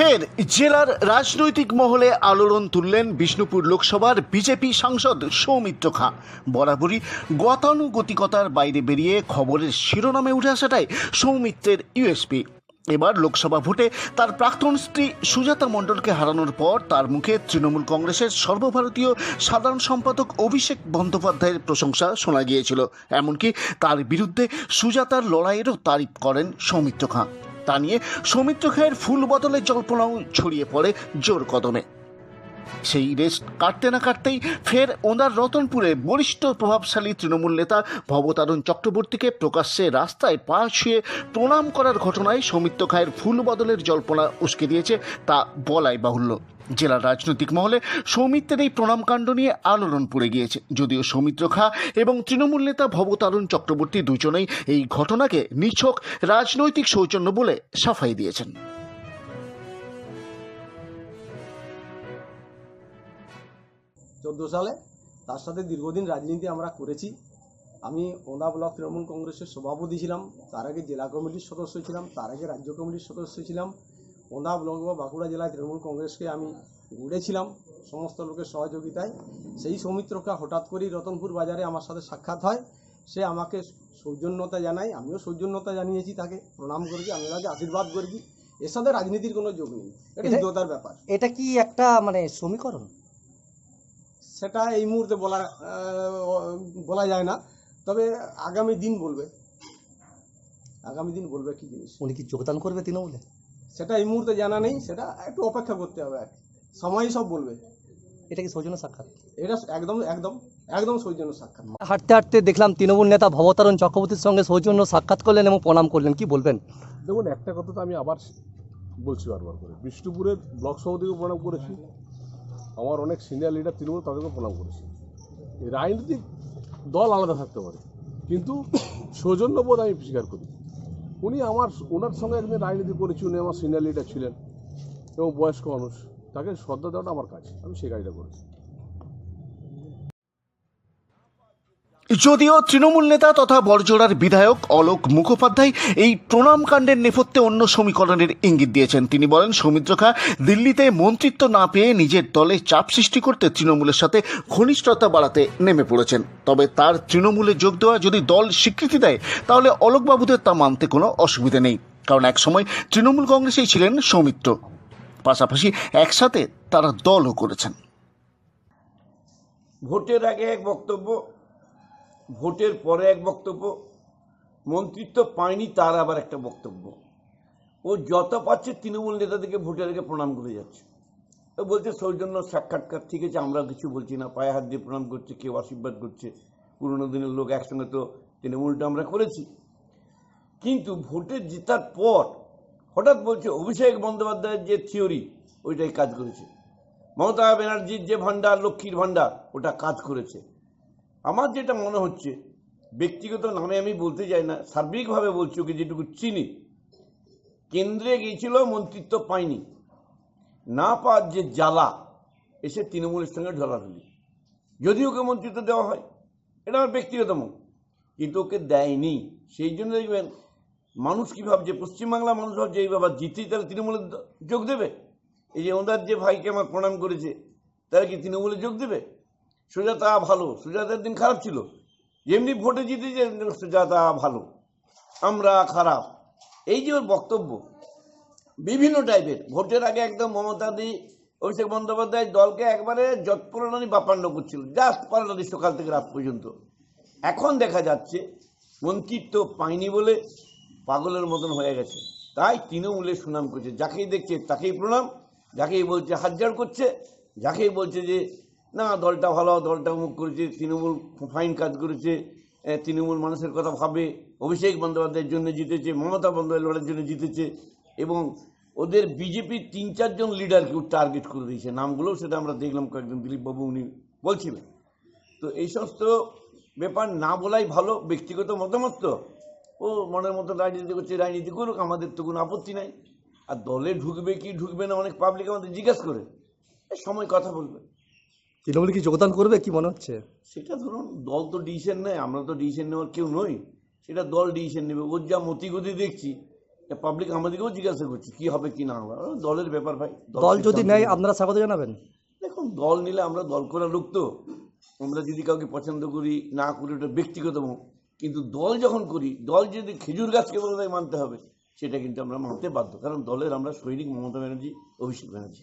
ফের জেলার রাজনৈতিক মহলে আলোড়ন তুললেন বিষ্ণুপুর লোকসভার বিজেপি সাংসদ সৌমিত্র খাঁ। বরাবরই গতানুগতিকতার বাইরে বেরিয়ে খবরের শিরোনামে উঠে আসাটাই সৌমিত্রের ইউএসপি। এবার লোকসভা ভোটে তার প্রাক্তন স্ত্রী সুজাতা মণ্ডলকে হারানোর পর তার মুখে তৃণমূল কংগ্রেসের সর্বভারতীয় সাধারণ সম্পাদক অভিষেক বন্দ্যোপাধ্যায়ের প্রশংসা শোনা গিয়েছিল। এমনকি তার বিরুদ্ধে সুজাতার লড়াইয়েরও তারিফ করেন সৌমিত্র খাঁ। তা নিয়ে সৌমিত্র খায়ের ফুল বদলে জল্পনাও ছড়িয়ে পড়ে জোর কদমে। সেই রেস কাটতে না কাটতেই ফের ওনার রতনপুরে বরিষ্ঠ প্রভাবশালী তৃণমূল নেতা ভবতারণ চক্রবর্তীকে প্রকাশ্যে রাস্তায় পা ছুঁয়ে প্রণাম করার ঘটনায় সৌমিত্র খায়ের ফুল বদলের জল্পনা উস্কে দিয়েছে তা বলাই বাহুল্য। জেলার রাজনৈতিক মহলে সৌমিত্রের এই প্রণামকাণ্ড নিয়ে আলোড়ন পড়ে গিয়েছে। যদিও সৌমিত্র খা এবং তৃণমূল নেতা ভবতারুণ চক্রবর্তী দুজনেই এই ঘটনাকে নিছক রাজনৈতিক সৌজন্য বলে সাফাই দিয়েছেন। চোদ্দ সালে তার সাথে দীর্ঘদিন রাজনীতি আমরা করেছি। আমি ওনা ব্লক তৃণমূল কংগ্রেসের সভাপতি ছিলাম, তার আগে জেলা কমিটির সদস্য ছিলাম, তার আগে রাজ্য কমিটির সদস্য ছিলাম। ওন্দা ব্লক বা বাঁকুড়া জেলায় তৃণমূল কংগ্রেসকে আমি গড়েছিলাম সমস্ত লোকের সহযোগিতায়। সেই সৌমিত্রকা হঠাৎ করেই রতনপুর বাজারে আমার সাথে সাক্ষাৎ হয়। সে আমাকে সৌজন্যতা জানায় আমিও সৌজন্যতা জানিয়েছি তাকে। প্রণাম করেছি আমি তাকে আশীর্বাদ করেছি এর সাথে রাজনীতির কোনো যোগ নেই। এটা হৃদয়তার ব্যাপার। এটা কি একটা মানে সমীকরণ? সেটা এই মুহূর্তে বলা বলা যায় না। তবে আগামী দিন বলবে। আগামী দিন বলবে কি জিনিস? উনি কি যোগদান করবে তৃণমূলে? সেটা এই মুহূর্তে জানা নেই সেটা একটু অপেক্ষা করতে হবে আর। সময়ই সব বলবে। এটা কি সৌজন্য সাক্ষাৎ? এটা একদম একদম একদম সৌজন্য সাক্ষাৎ। হাঁটতে হাঁটতে দেখলাম তৃণমূল নেতা ভবতারণ চক্রবর্তীর সঙ্গে সৌজন্য সাক্ষাৎ করলেন এবং প্রণাম করলেন। কি বলবেন? দেখুন একটা কথা তো আমি আবার বলছি বারবার করে। বিষ্ণুপুরের ব্লক সভাপতিকে প্রণাম করেছি। আমার অনেক সিনিয়র লিডার তৃণমূল তাদেরকে প্রণাম করেছি। রাজনৈতিক দল আলাদা থাকতে পারে। কিন্তু সৌজন্যবোধ আমি স্বীকার করি। উনি আমার ওনার সঙ্গে একদিন রাজনীতি করেছি, উনি আমার সিনিয়র লিডার ছিলেন এবং বয়স্ক মানুষ। তাকে শ্রদ্ধা দেওয়াটা আমার কাজ, আমি সেই কাজটা করেছি। যদিও তৃণমূল নেতা তথা বড়জোড়ার বিধায়ক অলোক মুখোপাধ্যায় এই প্রণাম কাণ্ডের নেপথ্যে অন্য সমীকরণের ইঙ্গিত দিয়েছেন। তিনি বলেন, সৌমিত্র খা দিল্লিতে মন্ত্রিত্ব না পেয়ে নিজের দলে চাপ সৃষ্টি করতে তৃণমূলের সাথে ঘনিষ্ঠতা বাড়াতে নেমে পড়েছেন। তবে তার তৃণমূলে যোগ দেওয়া যদি দল স্বীকৃতি দেয়, তাহলে অলোকবাবুদের তা মানতে কোনো অসুবিধা নেই। কারণ একসময় তৃণমূল কংগ্রেসেই ছিলেন সৌমিত্র। পাশাপাশি একসাথে তারা দলও করেছেন। ভোটের আগে এক বক্তব্য ভোটের পরে এক বক্তব্য, মন্ত্রিত্ব পায়নি তার আবার একটা বক্তব্য। ও যত পাচ্ছে তৃণমূল নেতাদেরকে আগে প্রণাম করে যাচ্ছে। ও বলছে, সৌজন্য সাক্ষাৎকার, ঠিক আছে আমরা কিছু বলছি না, পায়ে হাত দিয়ে প্রণাম করছে, কেউ আশীর্বাদ করছে, পুরোনো দিনের লোক একসঙ্গে তো তৃণমূলটা আমরা করেছি। কিন্তু ভোটে জেতার পর হঠাৎ বলছে, অভিষেক বন্দ্যোপাধ্যায়ের যে থিওরি, ওইটাই কাজ করেছে। মমতা ব্যানার্জির যে ভাণ্ডার, লক্ষ্মীর ভাণ্ডার, ওটা কাজ করেছে। আমার যেটা মনে হচ্ছে, ব্যক্তিগত নামে আমি বলতে চাই না, সার্বিকভাবে বলছি ওকে যেটুকু চিনি, কেন্দ্রে গিয়েছিল, মন্ত্রিত্ব পায়নি। না পাওয়ার যে জ্বালা, এসে তৃণমূলের সঙ্গে ঢলাঢলি। যদি ওকে মন্ত্রিত্ব দেওয়া হয়, এটা আমার ব্যক্তিগত মত, কিন্তু ওকে দেয়নি। সেই জন্য দেখবেন, মানুষ কী ভাবছে, পশ্চিমবাংলার মানুষ ভাবছে, এই বাবা জিতেই তাহলে তৃণমূলে যোগ দেবে? এই যে ওনার যে ভাইকে আমার প্রণাম করেছে, তারা কি তৃণমূলে যোগ দেবে? সুজাতা ভালো, সুজাতার দিন খারাপ ছিল। যেমনি ভোটে জিতেছে, সুজাতা ভালো, আমরা খারাপ। এই যে ওর বক্তব্য, বিভিন্ন টাইপের ভোটের আগে একদম মমতা দি, অভিষেক বন্দ্যোপাধ্যায় দলকে একবারে যৎপরণানি বাপান্ন করছিল জাস্ট পাল্টানি সকাল থেকে রাত পর্যন্ত। এখন দেখা যাচ্ছে মন্ত্রিত্ব পায়নি বলে পাগলের মতন হয়ে গেছে। তাই তৃণমূলের সুনাম করছে, যাকেই দেখছে তাকেই প্রণাম, যাকেই বলছে হাজার করছে, যাকেই বলছে যে না, দলটা ভালো, দলটা মুখ করেছে, তৃণমূল ফাইন কাজ করেছে তৃণমূল মানুষের কথা ভাবে, অভিষেক বন্দ্যোপাধ্যায়ের জন্য জিতেছে, মমতা বন্দ্যোপাধ্যায় লড়ার জন্য জিতেছে, এবং ওদের বিজেপির তিন চারজন লিডারকে টার্গেট করে দিয়েছে। নামগুলোও সেটা আমরা দেখলাম কয়েকজন দিলীপবাবু উনি বলছিলেন। তো এই সমস্ত ব্যাপার না বলাই ভালো, ব্যক্তিগত মতামত তো। ও মনের মতো রাজনীতি করছে, রাজনীতি করুক, আমাদের তো কোনো আপত্তি নাই। আর দলে ঢুকবে কি ঢুকবে না, অনেক পাবলিক আমাদের জিজ্ঞাসা করে। সময় কথা বলবে। তৃণমূলে কি যোগদান করবে? কি মনে হচ্ছে? সেটা ধরুন দল তো ডিসিশন নেয় আমরা তো ডিসিশন নেওয়ার কেউ নই। সেটা দল ডিসিশন নেবে। ওর যা মতিগতি দেখছি পাবলিক আমাদেরকেও জিজ্ঞাসা করছে কি হবে কি না হবে? দলের ব্যাপার ভাই। দল যদি নেয় আপনারা স্বাগত জানাবেন? দেখুন দল নিলে আমরা দল করা লোক তো। আমরা যদি কাউকে পছন্দ করি না করি ওটা ব্যক্তিগত। কিন্তু দল যখন করি দল যদি খেজুর গাছকে বলে মানতে হবে সেটা কিন্তু আমরা মানতে বাধ্য। কারণ দলের আমরা সৈনিক মমতা ব্যানার্জি অভিষেক ব্যানার্জি।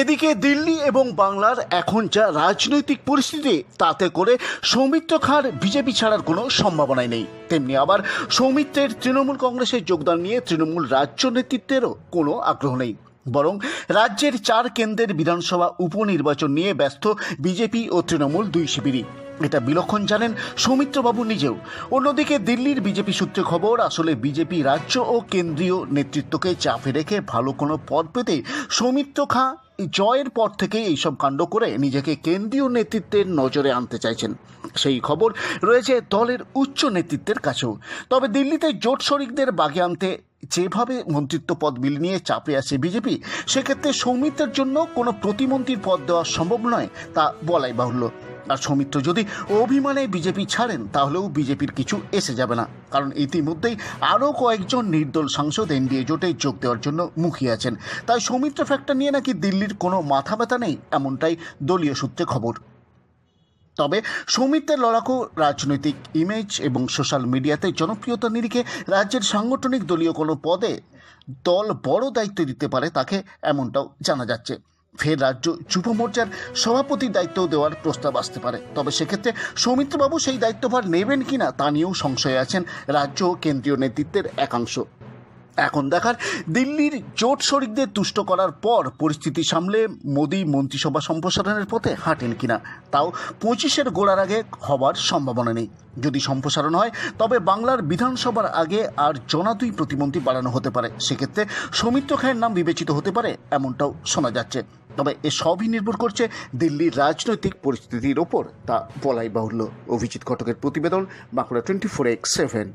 এদিকে দিল্লি এবং বাংলার এখন যা রাজনৈতিক পরিস্থিতি, তাতে করে সৌমিত্র খাঁর বিজেপি ছাড়ার কোনো সম্ভাবনাই নেই। তেমনি আবার সৌমিত্রের তৃণমূল কংগ্রেসের যোগদান নিয়ে তৃণমূল রাজ্য নেতৃত্বেরও কোনো আগ্রহ নেই। বরং রাজ্যের চার কেন্দ্রের বিধানসভা উপনির্বাচন নিয়ে ব্যস্ত বিজেপি ও তৃণমূল দুই শিবিরই। এটা বিলক্ষণ জানেন সৌমিত্রবাবু নিজেও। অন্যদিকে দিল্লির বিজেপি সূত্রে খবর, আসলে বিজেপি রাজ্য ও কেন্দ্রীয় নেতৃত্বকে চাপে রেখে ভালো কোনো পদ পেতে সৌমিত্র খাঁ জয়ের পর থেকেই এইসব কাণ্ড করে নিজেকে কেন্দ্রীয় নেতৃত্বের নজরে আনতে চাইছেন। সেই খবর রয়েছে দলের উচ্চ নেতৃত্বের কাছেও। তবে দিল্লিতে জোট শরিকদের বাগে আনতে যেভাবে মন্ত্রিত্ব পদ নিয়ে চাপে আছে বিজেপি, সেক্ষেত্রে সৌমিত্রের জন্য কোনো প্রতিমন্ত্রীর পদ দেওয়া সম্ভব নয় তা বলাই বাহুল্য। আর সৌমিত্র যদি অভিমানে বিজেপি ছাড়েন, তাহলেও বিজেপির কিছু এসে যাবে না। কারণ ইতিমধ্যেই আরও কয়েকজন নির্দল সাংসদ এনডিএ জোটে যোগ দেওয়ার জন্য মুখিয়ে আছেন। তাই সৌমিত্র ফ্যাক্টর নিয়ে নাকি দিল্লির কোনো মাথা ব্যথা নেই, এমনটাই দলীয় সূত্রে খবর। তবে সৌমিত্রের লড়াকু রাজনৈতিক ইমেজ এবং সোশ্যাল মিডিয়াতে জনপ্রিয়তা নিরিখে রাজ্যের সাংগঠনিক দলীয় কোনো পদে দল বড় দায়িত্ব দিতে পারে তাকে, এমনটাও জানা যাচ্ছে। ফের রাজ্য যুব মোর্চার সভাপতির দায়িত্ব দেওয়ার প্রস্তাব আসতে পারে। তবে সেক্ষেত্রে সৌমিত্রবাবু সেই দায়িত্বভার নেবেন কিনা তা নিয়েও সংশয়ে আছেন রাজ্য ও কেন্দ্রীয় নেতৃত্বের একাংশ। এখন দেখার দিল্লির জোট শরিকদের তুষ্ট করার পর পরিস্থিতি সামলে মোদী মন্ত্রিসভা সম্প্রসারণের পথে হাঁটেন কিনা, তাও পঁচিশের গোড়ার আগে হবার সম্ভাবনা নেই। যদি সম্প্রসারণ হয়, তবে বাংলার বিধানসভার আগে আর জনা দুই প্রতিমন্ত্রী বাড়ানো হতে পারে। সেক্ষেত্রে সৌমিত্র খায়ের নাম বিবেচিত হতে পারে, এমনটাও শোনা যাচ্ছে। তবে এ সবই নির্ভর করছে দিল্লির রাজনৈতিক পরিস্থিতির ওপর, তা বলাই বাহুল্য। অভিজিৎ ঘটকের প্রতিবেদন Bankura twenty four x seven.